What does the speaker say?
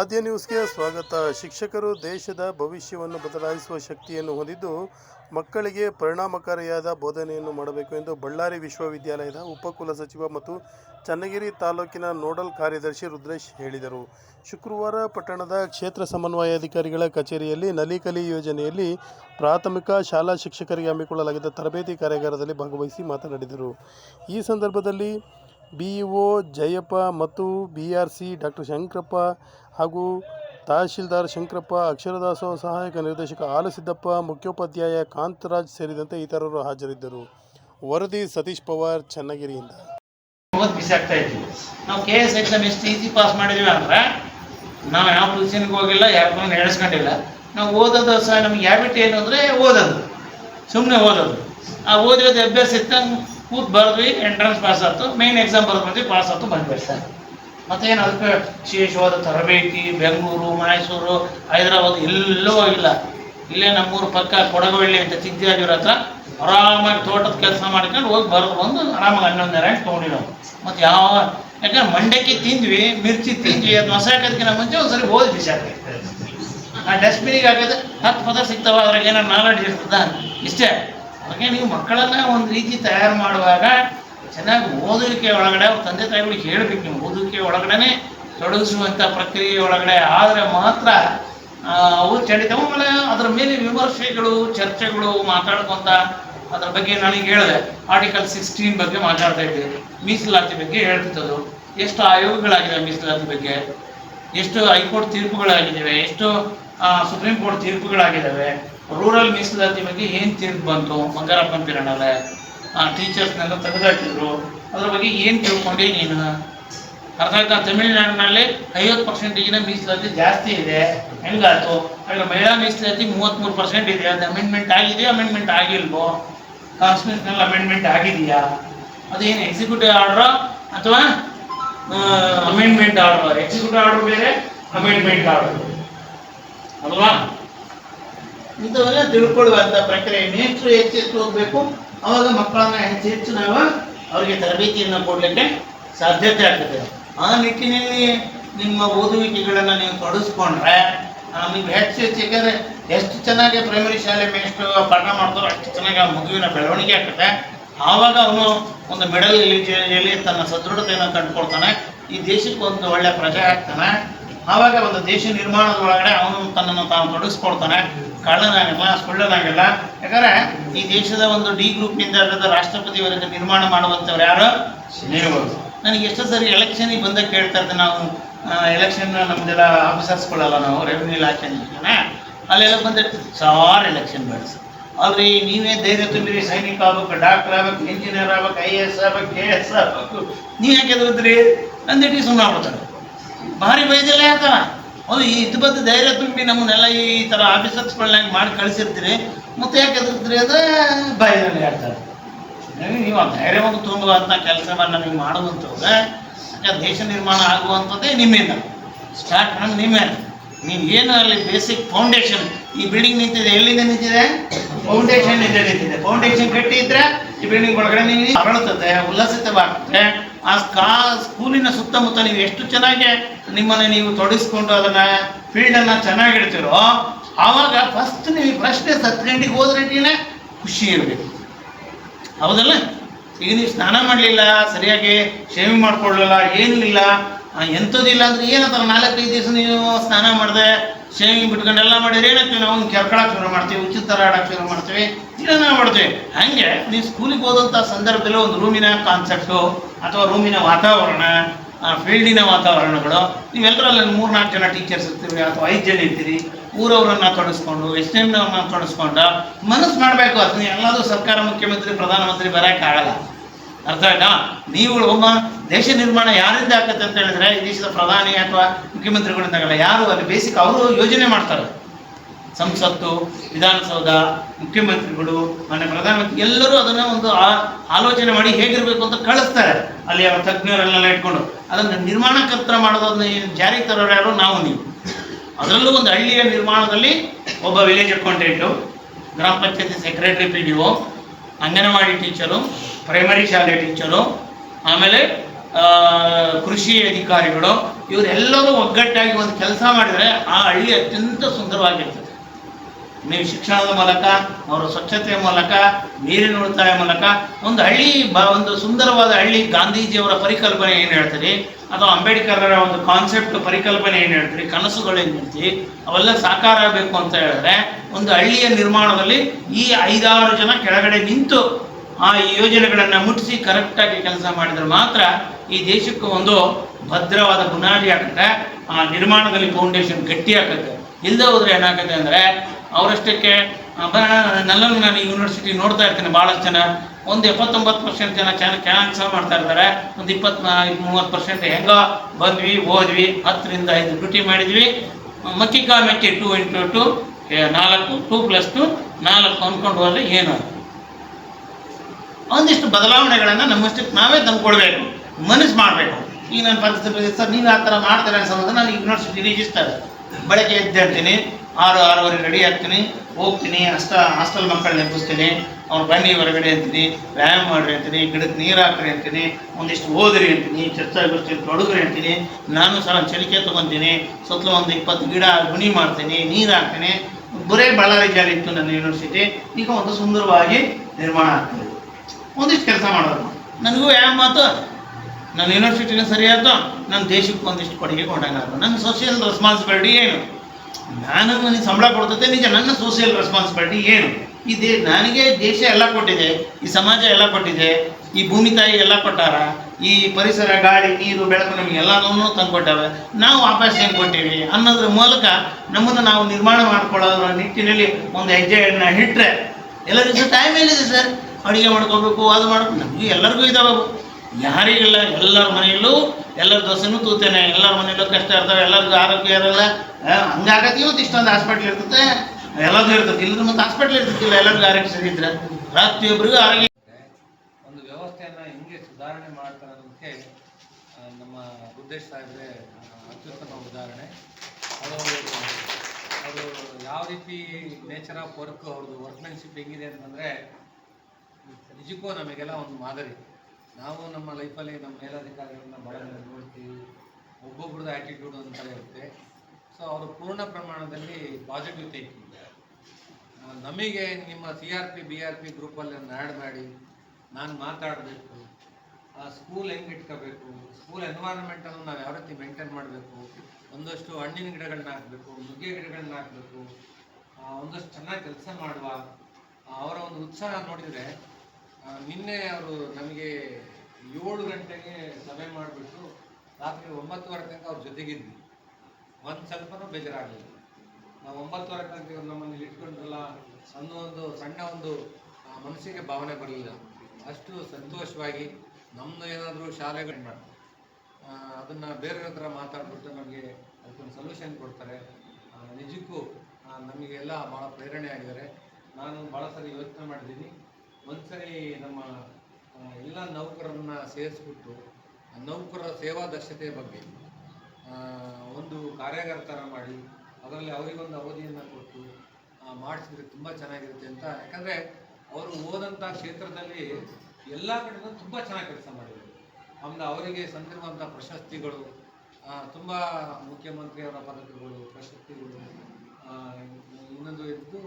ಆದ್ಯ ನ್ಯೂಸ್ಗೆ ಸ್ವಾಗತ. ಶಿಕ್ಷಕರು ದೇಶದ ಭವಿಷ್ಯವನ್ನು ಬದಲಾಯಿಸುವ ಶಕ್ತಿಯನ್ನು ಹೊಂದಿದ್ದು, ಮಕ್ಕಳಿಗೆ ಪರಿಣಾಮಕಾರಿಯಾದ ಬೋಧನೆಯನ್ನು ಮಾಡಬೇಕು ಎಂದು ಬಳ್ಳಾರಿ ವಿಶ್ವವಿದ್ಯಾಲಯದ ಉಪಕುಲಸಚಿವ ಮತ್ತು ಚನ್ನಗಿರಿ ತಾಲೂಕಿನ ನೋಡಲ್ ಕಾರ್ಯದರ್ಶಿ ರುದ್ರೇಶ್ ಹೇಳಿದರು. ಶುಕ್ರವಾರ ಪಟ್ಟಣದ ಕ್ಷೇತ್ರ ಸಮನ್ವಯಾಧಿಕಾರಿಗಳ ಕಚೇರಿಯಲ್ಲಿ ನಲಿಕಲಿ ಯೋಜನೆಯಲ್ಲಿ ಪ್ರಾಥಮಿಕ ಶಾಲಾ ಶಿಕ್ಷಕರಿಗೆ ಹಮ್ಮಿಕೊಳ್ಳಲಾಗಿದ್ದ ತರಬೇತಿ ಕಾರ್ಯಾಗಾರದಲ್ಲಿ ಭಾಗವಹಿಸಿ ಮಾತನಾಡಿದರು. ಈ ಸಂದರ್ಭದಲ್ಲಿ ಬಿಇಒ ಜಯಪ್ಪ ಮತ್ತು B R C doctor Shankarappa ಹಾಗೂ ತಹಶೀಲ್ದಾರ್ ಶಂಕರಪ್ಪ, ಅಕ್ಷರದಾಸೋ ಸಹಾಯಕ ನಿರ್ದೇಶಕ ಆಲಸಿದ್ದಪ್ಪ, ಮುಖ್ಯೋಪಾಧ್ಯಾಯ ಕಾಂತರಾಜ್ ಸೇರಿದಂತೆ ಇತರರು ಹಾಜರಿದ್ದರು. ವರದಿ ಸತೀಶ್ ಪವಾರ್, ಚನ್ನಗಿರಿಯಿಂದ. ಬಿಸಾಕ್ತಾ ಇದ್ವಿ. ನಾವು ಕೆ ಎಸ್ ಎಕ್ಸಾಮ್ ಎಷ್ಟು ಈಸಿ ಪಾಸ್ ಮಾಡಿದ್ವಿ ಅಂದ್ರೆ, ನಾವು ಯಾವ ಪೊಸಿಷನ್ಗೆ ಹೋಗಿಲ್ಲ ಯಾರನ್ನೂ ನಡೆಸ್ಕೊಂಡಿಲ್ಲ. ನಾವು ಓದೋದು ಸಹ ನಮ್ಗೆ ಹ್ಯಾಬಿಟ್ ಏನು ಅಂದರೆ ಓದೋದು. ಸುಮ್ಮನೆ ಓದೋದು. ಆ ಓದಿರೋದು ಅಭ್ಯಾಸ ಇತ್ತಂಗೆ ಕೂತ್ ಬರೆದ್ವಿ ಎಂಟ್ರೆನ್ಸ್ ಪಾಸ್ ಆಯ್ತು ಮೇನ್ ಎಕ್ಸಾಮ್ ಬರೆದು ಬಂದ್ವಿ ಪಾಸ್ ಆಯ್ತು ಬಂದ್ಬಿಡ್ತಾರೆ ಮತ್ತೇನು ಅದಕ್ಕೆ ವಿಶೇಷವಾದ ತರಬೇತಿ, ಬೆಂಗಳೂರು, ಮೈಸೂರು, ಹೈದರಾಬಾದ್ ಎಲ್ಲೂ ಹೋಗಿಲ್ಲ. ಇಲ್ಲೇ ನಮ್ಮೂರು ಪಕ್ಕ ಕೊಡಗವಳ್ಳಿ ಅಂತ ಚಿಕ್ಕಜಾಜೂರ ಹತ್ರ ಆರಾಮಾಗಿ ತೋಟದ ಕೆಲಸ ಮಾಡ್ಕೊಂಡು ಹೋಗಿ ಬರೋದು ಬಂದು ಆರಾಮಾಗಿ ಹನ್ನೊಂದು ಎರಡು ತೊಗೊಂಡಿ ನಾವು ಮತ್ತು ಯಾವ, ಯಾಕಂದ್ರೆ ಮಂಡಕ್ಕಿ ತಿಂದ್ವಿ, ಮಿರ್ಚಿ ತಿಂದ್ವಿ ಅದು ಮಸಾಕದಕ್ಕಿಂತ ಮುಂಚೆ ಒಂದ್ಸರಿ ಓದಿ ಬಿಸಾಕಿ ಆ ಡಸ್ಟ್ಬಿನಿಗೆ ಆಗೋದು ಹತ್ತು ಪದ ಸಿಗ್ತಾವ, ಅದ್ರಾಗ ಏನಾರು ನಾಲೆಡ್ಜ್ ಇರ್ತದ? ಇಷ್ಟೇ. ಹಾಗೆ ನೀವು ಮಕ್ಕಳನ್ನ ಒಂದು ರೀತಿ ತಯಾರು ಮಾಡುವಾಗ ಚೆನ್ನಾಗಿ ಓದುವಿಕೆ ಒಳಗಡೆ ಅವ್ರ ತಂದೆ ತಾಯಿಗಳಿಗೆ ಹೇಳ್ಬೇಕು ನೀವು. ಓದುವಿಕೆ ಒಳಗಡೆ ತೊಡಗಿಸುವಂಥ ಪ್ರಕ್ರಿಯೆ ಒಳಗಡೆ ಆದರೆ ಮಾತ್ರ ಆ, ಚಂಡಿತ ಆಮೇಲೆ ಅದ್ರ ಮೇಲೆ ವಿಮರ್ಶೆಗಳು ಚರ್ಚೆಗಳು ಮಾತಾಡ್ಕೊಂತ ಅದ್ರ ಬಗ್ಗೆ ನನಗೆ ಹೇಳಿದೆ. ಆರ್ಟಿಕಲ್ ಸಿಕ್ಸ್ಟೀನ್ ಬಗ್ಗೆ ಮಾತಾಡ್ತಾ ಇದ್ದೆ. ಮೀಸಲಾತಿ ಬಗ್ಗೆ ಹೇಳ್ತಿದ್ದದು. ಎಷ್ಟು ಆಯೋಗಗಳಾಗಿದೆ ಮೀಸಲಾತಿ ಬಗ್ಗೆ? ಎಷ್ಟು ಹೈಕೋರ್ಟ್ ತೀರ್ಪುಗಳಾಗಿದ್ದಾವೆ? ಎಷ್ಟು ಸುಪ್ರೀಂ ಕೋರ್ಟ್ ತೀರ್ಪುಗಳಾಗಿದ್ದಾವೆ? ರೂರಲ್ ಮೀಸಲಾತಿ ಬಗ್ಗೆ ಏನು ತೀರ್ಪು ಬಂತು? ಬಂಗಾರಪ್ಪನ ಟೀಚರ್ಸ್ ಟೀಚರ್ಸ್ನೆಲ್ಲ ತೆಗೆದಾಕಿದ್ರು. ಅದ್ರ ಬಗ್ಗೆ ಏನು ತಿಳ್ಕೊಂಡೆ ನೀನು? ಅರ್ಥ ಆಯ್ತಾ? ತಮಿಳುನಾಡಿನಲ್ಲಿ ಐವತ್ತು ಪರ್ಸೆಂಟೇಜಿನ ಮೀಸಲಾತಿ ಜಾಸ್ತಿ ಇದೆ. ಹೆಂಗಾಯ್ತು? ಆಗ ಮಹಿಳಾ ಮೀಸಲಾತಿ ಮೂವತ್ತ್ಮೂರು ಪರ್ಸೆಂಟ್ ಇದೆ. ಅದು ಅಮೆಂಡ್ಮೆಂಟ್ ಆಗಿದೆಯಾ ಅಮೆಂಡ್ಮೆಂಟ್ ಆಗಿಲ್ವೋ? ಕಾನ್ಸ್ಟಿಟ್ಯೂಷನಲ್ ಅಮೆಂಡ್ಮೆಂಟ್ ಆಗಿದೆಯಾ? ಅದೇನು ಎಕ್ಸಿಕ್ಯೂಟಿವ್ ಆರ್ಡ್ರ ಅಥವಾ ಅಮೆಂಡ್ಮೆಂಟ್ ಆರ್ಡರ್ ಎಕ್ಸಿಕ್ಯೂಟಿವ್ ಆರ್ಡರ್ ಬೇರೆ ಅಮೆಂಡ್ಮೆಂಟ್ ಆರ್ಡರ್ ಅಲ್ವಾ? ಇಂಥವೆಲ್ಲ ತಿಳ್ಕೊಳ್ಳುವಂಥ ಪ್ರಕ್ರಿಯೆ. ನೆಕ್ಸ್ಟ್ ಹೆಚ್ಚು ಹೆಚ್ಚು ಹೋಗ್ಬೇಕು. ಅವಾಗ ಮಕ್ಕಳನ್ನ ಹೆಚ್ಚು ಹೆಚ್ಚು ನಾವು ಅವರಿಗೆ ತರಬೇತಿಯನ್ನು ಕೊಡಲಿಕ್ಕೆ ಸಾಧ್ಯತೆ ಆಗ್ತದೆ. ಆ ನಿಟ್ಟಿನಲ್ಲಿ ನಿಮ್ಮ ಓದುವಿಕೆಗಳನ್ನು ನೀವು ತೊಡಗಿಸ್ಕೊಂಡ್ರೆ ನಿಮ್ಗೆ ಹೆಚ್ಚು ಹೆಚ್ಚು ಯಾಕಂದ್ರೆ ಎಷ್ಟು ಚೆನ್ನಾಗಿ ಪ್ರೈಮರಿ ಶಾಲೆ ಮೇಷ್ಟು ಪಾಠ ಮಾಡ್ತಾರೋ ಅಷ್ಟು ಚೆನ್ನಾಗಿ ಆ ಮಗುವಿನ ಬೆಳವಣಿಗೆ ಆಗ್ತದೆ. ಆವಾಗ ಅವನು ಒಂದು ಮಿಡಲ್ ಎಲಿಜಿಯಲ್ಲಿ ತನ್ನ ಸದೃಢತೆಯನ್ನು ಕಂಡುಕೊಳ್ತಾನೆ. ಈ ದೇಶಕ್ಕೆ ಒಂದು ಒಳ್ಳೆ ಪ್ರಜೆ ಆಗ್ತಾನೆ. ಆವಾಗ ಒಂದು ದೇಶ ನಿರ್ಮಾಣದ ಒಳಗಡೆ ಅವನು ತನ್ನನ್ನು ತಾನು ತೊಡಗಿಸ್ಕೊಳ್ತಾನೆ ಕಳ್ಳನಾಗಲ್ಲ ಸುಳ್ಳನಾಗಲ್ಲ. ಯಾಕಂದ್ರೆ ಈ ದೇಶದ ಒಂದು ಡಿ ಗ್ರೂಪ್ನಿಂದ ಹಿಡಿದು ರಾಷ್ಟ್ರಪತಿವರೆಗೆ ನಿರ್ಮಾಣ ಮಾಡುವಂಥವ್ರು ಯಾರು? ನೀವು ನನಗೆ ಎಷ್ಟೋ ಸರಿ ಎಲೆಕ್ಷನಿಗೆ ಬಂದಾಗ ಕೇಳ್ತಾ ಇದ್ದೆ ನಾವು. ಎಲೆಕ್ಷನ್ ನಮ್ದೆಲ್ಲ ಆಫೀಸರ್ಸ್ಗಳಲ್ಲ ನಾವು ರೆವಿನ್ಯೂ ಇಲಾಖೆ ಅಲ್ಲೆಲ್ಲ ಬಂದಿರ್ತೀವಿ ಸಾರ್ ಎಲೆಕ್ಷನ್ ಬೇಡ ಸರ್. ಅಲ್ರಿ ನೀವೇ ಧೈರ್ಯ ತುಂಬಿರಿ ಸೈನಿಕ ಆಗ್ಬೇಕು ಡಾಕ್ಟರ್ ಆಗ್ಬೇಕು ಇಂಜಿನಿಯರ್ ಆಗ್ಬೇಕು ಐ ಎ ಎಸ್ ಆಗ್ಬೇಕು ಕೆ ಎಸ್ ಆಗ್ಬೇಕು. ನೀವು ಯಾಕೆ ಎದುರಿದ್ರಿ ಸುಮ್ಮನೆ ಆಗ್ಬಿಡ್ತಾರೆ. ಭಾರಿ ಬೈದಿಲ್ಲ ಹೇಳ್ತಾರ ಈ ಇದು ಬಂದು ಧೈರ್ಯ ತುಂಬಿ ನಮ್ಮನ್ನೆಲ್ಲ ಈ ಥರ ಆಫೀಸರ್ಸ್ಗಳನ್ನ ಮಾಡಿ ಕಳಿಸಿರ್ತೀರಿ. ಮತ್ತೆ ಯಾಕೆ ಎದುರ್ತೀರಿ ಅಂದರೆ ಬಾಯಿನಲ್ಲಿ ಹೇಳ್ತಾರೆ ನೀವು ಆ ಧೈರ್ಯವನ್ನು ತುಂಬುವಂಥ ಕೆಲಸವನ್ನು ನೀವು ಮಾಡುವಂಥದ್ದು ಯಾಕೆ ದೇಶ ನಿರ್ಮಾಣ ಆಗುವಂಥದ್ದೇ ನಿಮ್ಮಿಂದ. ಸ್ಟಾರ್ಟ್ ಮಾಡಿ ನಿಮ್ಮೇ ನೀವು ಏನು ಅಲ್ಲಿ ಬೇಸಿಕ್ ಫೌಂಡೇಶನ್ ಈ ಬಿಲ್ಡಿಂಗ್ ನಿಂತಿದೆ, ಎಲ್ಲಿಂದ ನಿಂತಿದೆ? ಫೌಂಡೇಶನ್ ಇಂದ ನಿಂತಿದೆ. ಫೌಂಡೇಶನ್ ಕಟ್ಟಿ ಇದ್ರೆ ಈ ಬಿಲ್ಡಿಂಗ್ ಒಳಗಡೆ ನೀವು ಅರಳುತ್ತದೆ, ಉಲ್ಲಸಿತವಾಗುತ್ತೆ. ಆ ಸ್ಕೂಲಿನ ಸುತ್ತಮುತ್ತ ನೀವು ಎಷ್ಟು ಚೆನ್ನಾಗಿ ನಿಮ್ಮನ್ನು ನೀವು ತೊಡಗಿಸ್ಕೊಂಡು ಅದನ್ನ ಫೀಲ್ಡನ್ನು ಚೆನ್ನಾಗಿಡ್ತೀರೋ, ಆವಾಗ ಫಸ್ಟ್ ನೀವು ಪ್ರಶ್ನೆ ಹತ್ತು ಗಂಟೆಗೆ ಹೋದ್ರೇನೆ ಖುಷಿ ಇರಬೇಕು. ಹೌದಲ್ಲ? ಈಗ ನೀವು ಸ್ನಾನ ಮಾಡಲಿಲ್ಲ, ಸರಿಯಾಗಿ ಶೇವಿಂಗ್ ಮಾಡ್ಕೊಳ್ಳಲ್ಲ ಏನಿಲ್ಲ ಎಂಥದಿಲ್ಲ ಅಂದ್ರೆ ಏನಂತಾರೆ ನಾಲ್ಕೈದು ದಿವಸ ನೀವು ಸ್ನಾನ ಮಾಡಿದೆ ಶೇವಿಂಗ್ ಬಿಟ್ಕೊಂಡೆಲ್ಲ ಮಾಡಿದ್ರೆ ಏನಾಗ್ತೀವಿ ನಾವು ಕೆರ್ಕಡಕ್ಕೆ ಶುರು ಮಾಡ್ತೀವಿ, ಉಚಿತ ಥರ ಆಡೋಕ್ಕೆ ಶುರು ಮಾಡ್ತೀವಿ ಇದನ್ನ ಮಾಡ್ತೀವಿ? ಹಾಗೆ ನೀವು ಸ್ಕೂಲಿಗೆ ಹೋದಂಥ ಸಂದರ್ಭದಲ್ಲಿ ಒಂದು ರೂಮಿನ ಕಾನ್ಸೆಪ್ಟು ಅಥವಾ ರೂಮಿನ ವಾತಾವರಣ ಫೀಲ್ಡಿನ ವಾತಾವರಣಗಳು ನೀವೆಲ್ಲರಲ್ಲಿ ಮೂರು ನಾಲ್ಕು ಜನ ಟೀಚರ್ಸ್ ಇರ್ತೀವಿ, ಅಥವಾ ಐದು ಜನ ಇರ್ತೀರಿ, ಊರವರನ್ನ ಕಳಿಸ್ಕೊಂಡು ಎಸ್ ಎಂ ತೊಡಗಿಸ್ಕೊಂಡು ಮನಸ್ಸು ಮಾಡಬೇಕು ಅದನ್ನ ಎಲ್ಲದೂ ಸರ್ಕಾರ ಮುಖ್ಯಮಂತ್ರಿ, ಪ್ರಧಾನಮಂತ್ರಿ ಬರೋಕ್ಕಾಗಲ್ಲ ಅರ್ಥ ಆಯ್ತಾ? ನೀವು ಒಬ್ಬ ದೇಶ ನಿರ್ಮಾಣ ಯಾರಿಂದ ಆಗತ್ತೆ ಅಂತ ಹೇಳಿದ್ರೆ, ಈ ದೇಶದ ಪ್ರಧಾನಿ ಅಥವಾ ಮುಖ್ಯಮಂತ್ರಿಗಳಿಂದಾಗಲ್ಲ ಯಾರು ಅಲ್ಲಿ ಬೇಸಿಕ್ ಅವರು ಯೋಜನೆ ಮಾಡ್ತಾರೆ. ಸಂಸತ್ತು, ವಿಧಾನಸೌಧ, ಮುಖ್ಯಮಂತ್ರಿಗಳು ಮನೆ ಪ್ರಧಾನಮಂತ್ರಿ ಎಲ್ಲರೂ ಅದನ್ನ ಒಂದು ಆಲೋಚನೆ ಮಾಡಿ ಹೇಗಿರಬೇಕು ಅಂತ ಕಳಿಸ್ತಾರೆ. ಅಲ್ಲಿ ಅವರ ತಜ್ಞರೆಲ್ಲ ಇಟ್ಕೊಂಡು. ಅದನ್ನು ನಿರ್ಮಾಣಕರ್ತ ಮಾಡೋದನ್ನ ಜಾರಿ ತರೋರು ಯಾರು? ನಾವು ನೀವು. ಅದರಲ್ಲೂ ಒಂದು ಹಳ್ಳಿಯ ನಿರ್ಮಾಣದಲ್ಲಿ ಒಬ್ಬ ವಿಲೇಜ್ ಅಕೌಂಟೆಂಟು ಗ್ರಾಮ ಪಂಚಾಯತಿ secretary P D O anganwadi teacher primary ಶಾಲೆ ಟೀಚರು ಆಮೇಲೆ ಕೃಷಿ ಅಧಿಕಾರಿಗಳು, ಇವರೆಲ್ಲರೂ ಒಗ್ಗಟ್ಟಾಗಿ ಒಂದು ಕೆಲಸ ಮಾಡಿದರೆ ಆ ಹಳ್ಳಿ ಅತ್ಯಂತ ಸುಂದರವಾಗಿರ್ತದೆ. ನೀವು ಶಿಕ್ಷಣದ ಮೂಲಕ, ಅವರ ಸ್ವಚ್ಛತೆಯ ಮೂಲಕ, ನೀರಿನ ಉಳಿತಾಯ ಮೂಲಕ, ಒಂದು ಹಳ್ಳಿ ಬ, ಒಂದು ಸುಂದರವಾದ ಹಳ್ಳಿ ಗಾಂಧೀಜಿಯವರ ಪರಿಕಲ್ಪನೆ ಏನು ಹೇಳ್ತೀರಿ? ಅಥವಾ ಅಂಬೇಡ್ಕರ್ರ ಒಂದು ಕಾನ್ಸೆಪ್ಟ್ ಪರಿಕಲ್ಪನೆ ಏನು ಹೇಳ್ತೀರಿ? ಕನಸುಗಳು ಏನು ಹೇಳ್ತೀರಿ? ಅವೆಲ್ಲ ಸಾಕಾರ ಆಗಬೇಕು ಅಂತ ಹೇಳಿದ್ರೆ, ಒಂದು ಹಳ್ಳಿಯ ನಿರ್ಮಾಣದಲ್ಲಿ ಈ ಐದಾರು ಜನ ಕೆಳಗಡೆ ನಿಂತು ಆ ಯೋಜನೆಗಳನ್ನು ಮುಟ್ಟಿಸಿ ಕರೆಕ್ಟಾಗಿ ಕೆಲಸ ಮಾಡಿದರೆ ಮಾತ್ರ ಈ ದೇಶಕ್ಕೆ ಒಂದು ಭದ್ರವಾದ ಬುನಾದಿ ಆಗುತ್ತೆ ಆ ನಿರ್ಮಾಣದಲ್ಲಿ ಫೌಂಡೇಶನ್ ಗಟ್ಟಿ ಆಗುತ್ತೆ ಇಲ್ಲದೆ ಹೋದ್ರೆ ಏನಾಗುತ್ತೆ ಅಂದರೆ ಅವರಷ್ಟಕ್ಕೆ ನಲ್ಲನ್ನು ನಾನು ಯೂನಿವರ್ಸಿಟಿ ನೋಡ್ತಾ ಇರ್ತೇನೆ ಭಾಳಷ್ಟು ಜನ. ಒಂದು ಎಪ್ಪತ್ತೊಂಬತ್ತು ಪರ್ಸೆಂಟ್ ಜನ ಚೆನ್ನಾಗಿ ಕ್ಯಾನ್ಸಲ್ ಮಾಡ್ತಾ ಇರ್ತಾರೆ. ಒಂದು ಇಪ್ಪತ್ತು ಮೂವತ್ತು ಪರ್ಸೆಂಟ್ ಹೆಂಗ ಬಂದ್ವಿ ಹೋದ್ವಿ ಹತ್ತರಿಂದ ಐದು ಡ್ಯೂಟಿ ಮಾಡಿದ್ವಿ. ಮಕ್ಕಿಕಾ ಮೆಕ್ಕಿ ಟೂ ಇಂಟು ಟು ನಾಲ್ಕು ಟೂ ಪ್ಲಸ್ ಟು ನಾಲ್ಕು ಅಂದ್ಕೊಂಡು ಹೋದ್ರೆ ಏನು? ಒಂದಿಷ್ಟು ಬದಲಾವಣೆಗಳನ್ನು ನಮ್ಮಷ್ಟಕ್ಕೆ ನಾವೇ ತಂದುಕೊಡ್ಬೇಕು ಮನಸ್ಸು ಮಾಡಬೇಕು. ಈಗ ನಾನು ಪದ್ಧತಿ ಸರ್, ನೀವು ಆ ಥರ ಮಾಡ್ತಾರೆ ಅನ್ಸೋದು ನಾನು ಯೂನಿವರ್ಸಿಟಿ ರಿಜಿಸ್ಟರ್ ಬೆಳಗ್ಗೆ ಎದ್ದೇಳ್ತೀನಿ ಆರು ಆರೂವರೆ ರೆಡಿ ಆಗ್ತೀನಿ, ಹೋಗ್ತೀನಿ, ಅಷ್ಟ ಹಾಸ್ಟೆಲ್ ಮಕ್ಕಳನ್ನ ಎಬ್ಬಿಸ್ತೀನಿ, ಅವ್ರು ಬನ್ನಿ ಹೊರಗಡೆ ಅಂತೀನಿ, ವ್ಯಾಯಾಮ ಮಾಡ್ರಿ ಅಂತೀನಿ ಗಿಡಕ್ಕೆ ನೀರು ಹಾಕ್ರಿ ಅಂತೀನಿ, ಒಂದಿಷ್ಟು ಓದ್ರಿ ಅಂತೀನಿ ಬರ್ತೀನಿ ತೊಡಗ್ರಿ ಅಂತೀನಿ, ನಾನು ಸಹ ಚಳಿಕೆ ತೊಗೊತೀನಿ, ಸುತ್ತಲೂ ಒಂದು ಇಪ್ಪತ್ತು ಗಿಡ ಗುಣಿ ಮಾಡ್ತೀನಿ, ನೀರು ಹಾಕ್ತೀನಿ, ಬರೇ ಬಳ್ಳಾರಿ ಜಾಲಿ ಇತ್ತು ನನ್ನ ಯೂನಿವರ್ಸಿಟಿ ಈಗ ಒಂದು ಸುಂದರವಾಗಿ ನಿರ್ಮಾಣ ಆಗ್ತದೆ. ಒಂದಿಷ್ಟು ಕೆಲಸ ಮಾಡೋದು. ನನಗೂ ವ್ಯಾಯಾಮ ಮಾತು ನನ್ನ ಯೂನಿವರ್ಸಿಟಿನ ಸರಿಯಾದ ನನ್ನ ದೇಶಕ್ಕೆ ಒಂದಿಷ್ಟು ಕೊಡುಗೆ ಕೊಡಂಗಾಗ ನನ್ನ ಸೋಷಿಯಲ್ ರೆಸ್ಪಾನ್ಸಿಬಿಲಿಟಿ ಏನು? ನಾನು ನನಗೆ ಸಂಬಳ ಕೊಡ್ತದೆ ನಿಜ ನನ್ನ ಸೋಷಿಯಲ್ ರೆಸ್ಪಾನ್ಸಿಬಿಲಿಟಿ ಏನು? ಈ ದೇ, ನನಗೆ ದೇಶ ಎಲ್ಲ ಕೊಟ್ಟಿದೆ, ಈ ಸಮಾಜ ಎಲ್ಲ ಕೊಟ್ಟಿದೆ, ಈ ಭೂಮಿ ತಾಯಿ ಎಲ್ಲ ಕೊಟ್ಟಾರ, ಈ ಪರಿಸರ, ಗಾಳಿ, ನೀರು, ಬೆಳಕು ನಮಗೆ ಎಲ್ಲನೂ ತಂದುಕೊಟ್ಟಾವೆ ನಾವು ವಾಪಸ್ ಏನು ಕೊಟ್ಟಿವಿ ಅನ್ನೋದ್ರ ಮೂಲಕ ನಮ್ಮನ್ನು ನಾವು ನಿರ್ಮಾಣ ಮಾಡ್ಕೊಳ್ಳೋದ್ರ ನಿಟ್ಟಿನಲ್ಲಿ ಒಂದು ಹೆಜ್ಜೆಯನ್ನು ಇಟ್ಟರೆ ಎಲ್ಲರಿಗೂ ಟೈಮ್ ಏನಿದೆ ಸರ್? ಅಡುಗೆ ಮಾಡ್ಕೋಬೇಕು, ಅದು ಮಾಡ್ಬೇಕು ನಮಗೂ ಎಲ್ಲರಿಗೂ ಇದಾವೆ. ಯಾರಿಗಿಲ್ಲ ಎಲ್ಲರ ಮನೆಯಲ್ಲೂ ಎಲ್ಲರ ದೋಸೆನೂ ತೂತೇನೆ, ಎಲ್ಲರ ಮನೆಯಲ್ಲೂ ಕಷ್ಟ ಇರ್ತವೆ, ಎಲ್ಲರಿಗೂ ಆರೋಗ್ಯ ಇರಲ್ಲ ಹಂಗಾಗತಿ ಇವತ್ತು ಇಷ್ಟೊಂದು ಹಾಸ್ಪಿಟ್ಲ್ ಇರ್ತದೆ. ಎಲ್ಲದೂ ಇರ್ತದೆ ಇಲ್ಲದ್ರೆ ಮತ್ತೆ ಹಾಸ್ಪಿಟ್ಲ್ ಇರ್ತಿಲ್ಲ ಎಲ್ಲರಿಗೂ ಆರೋಗ್ಯ ಸರಿ ಇದ್ರೆ. ಪ್ರತಿಯೊಬ್ಬರಿಗೂ ಆರೋಗ್ಯ ಒಂದು ವ್ಯವಸ್ಥೆಯನ್ನು ಹೆಂಗೆ ಸುಧಾರಣೆ ಮಾಡ್ತಾರೆ ಅನ್ನೋದಕ್ಕೆ ನಮ್ಮ ಉದ್ದೇಶ ಸಾಹೇಬ್ರೆ ಅತ್ಯುತ್ತಮ ಉದಾಹರಣೆ. ಅದು ಯಾವ ರೀತಿ ನೇಚರ್ ಆಫ್ ವರ್ಕ್ ಅವ್ರದ್ದು ವರ್ಕ್ಮೆನ್ಶಿಪ್ ಹೆಂಗಿದೆ ಅಂತಂದರೆ, ನಿಜಕ್ಕೂ ನಮಗೆಲ್ಲ ಒಂದು ಮಾದರಿ. ನಾವು ನಮ್ಮ ಲೈಫಲ್ಲಿ ನಮ್ಮ ಮೇಲಾಧಿಕಾರಿಗಳನ್ನ ಭಾಳ ನೋಡ್ತೀವಿ ಒಬ್ಬೊಬ್ರದ್ದು ಆ್ಯಟಿಟ್ಯೂಡ್ ಒಂಥರ ಇರುತ್ತೆ. ಸೊ ಅವರು ಪೂರ್ಣ ಪ್ರಮಾಣದಲ್ಲಿ ಪಾಸಿಟಿವ್ ಥಿಂಕಿಂಗ್ ನಮಗೆ ನಿಮ್ಮ C R P B R P ಗ್ರೂಪಲ್ಲಿ ಆ್ಯಡ್ ಮಾಡಿ, ನಾನು ಮಾತಾಡಬೇಕು, ಆ ಸ್ಕೂಲ್ ಹೆಂಗೆ ಇಟ್ಕೋಬೇಕು ಸ್ಕೂಲ್ ಎನ್ವೈರನ್ಮೆಂಟನ್ನು ನಾವು ಯಾವ ರೀತಿ ಮೇಂಟೈನ್ ಮಾಡಬೇಕು, ಒಂದಷ್ಟು ಹಣ್ಣಿನ ಗಿಡಗಳನ್ನ ಹಾಕಬೇಕು, ನುಗ್ಗೆ ಗಿಡಗಳನ್ನ ಹಾಕಬೇಕು ಒಂದಷ್ಟು ಚೆನ್ನಾಗಿ ಕೆಲಸ ಮಾಡುವ ಅವರ ಒಂದು ಉತ್ಸಾಹ ನೋಡಿದರೆ ನಿನ್ನೆ ಅವರು ನಮಗೆ ಏಳು ಗಂಟೆಗೆ ಸಭೆ ಮಾಡಿಬಿಟ್ಟು ರಾತ್ರಿ ಒಂಬತ್ತುವರೆ ತನಕ ಅವ್ರ ಜೊತೆಗಿದ್ವಿ. ಒಂದು ಸ್ವಲ್ಪನೂ ಬೇಜಾರಾಗಲಿಲ್ಲ. ನಾವು ಒಂಬತ್ತುವರೆ ತನಕ ಇವ್ರು ನಮ್ಮನ್ನು ಇಟ್ಕೊಂಡ್ರಲ್ಲ, ಅನ್ನೋ ಒಂದು ಸಣ್ಣ ಒಂದು ಮನಸ್ಸಿಗೆ ಭಾವನೆ ಬರಲಿಲ್ಲ. ಅಷ್ಟು ಸಂತೋಷವಾಗಿ ನಮ್ಮದು ಏನಾದರೂ ಶಾಲೆಗಳು ಮಾಡ್ತಾರೆ ಅದನ್ನು ಬೇರೆಯವ್ರ ಹತ್ರ ಮಾತಾಡ್ಬಿಟ್ಟು ನಮಗೆ ಅದಕ್ಕೊಂದು ಸೊಲ್ಯೂಷನ್ ಕೊಡ್ತಾರೆ. ನಿಜಕ್ಕೂ ನಮಗೆಲ್ಲ ಭಾಳ ಪ್ರೇರಣೆ ಆಗಿದ್ದಾರೆ. ನಾನು ಭಾಳ ಸರಿ ಯೋಚನೆ ಮಾಡಿದ್ದೀನಿ ಒಂದ್ಸರಿ ನಮ್ಮ ಎಲ್ಲ ನೌಕರರನ್ನ ಸೇರಿಸ್ಬಿಟ್ಟು ನೌಕರರ ಸೇವಾ ದಕ್ಷತೆ ಬಗ್ಗೆ ಒಂದು ಕಾರ್ಯಾಗಾರ ಮಾಡಿ, ಅದರಲ್ಲಿ ಅವರಿಗೊಂದು ಅವಧಿಯನ್ನು ಕೊಟ್ಟು ಮಾಡಿಸಿದ್ರೆ ತುಂಬ ಚೆನ್ನಾಗಿರುತ್ತೆ ಅಂತ. ಯಾಕಂದರೆ ಅವರು ಓದಂಥ ಕ್ಷೇತ್ರದಲ್ಲಿ ಎಲ್ಲ ಕಡೆನೂ ತುಂಬ ಚೆನ್ನಾಗಿ ಕೆಲಸ ಮಾಡಿದರು ಆಮೇಲೆ ಅವರಿಗೆ ಸಂದಿರುವಂಥ ಪ್ರಶಸ್ತಿಗಳು ತುಂಬ ಮುಖ್ಯಮಂತ್ರಿಯವರ ಪದಕಗಳು, ಪ್ರಶಸ್ತಿಗಳು ಇನ್ನೊಂದು ಇದ್ದು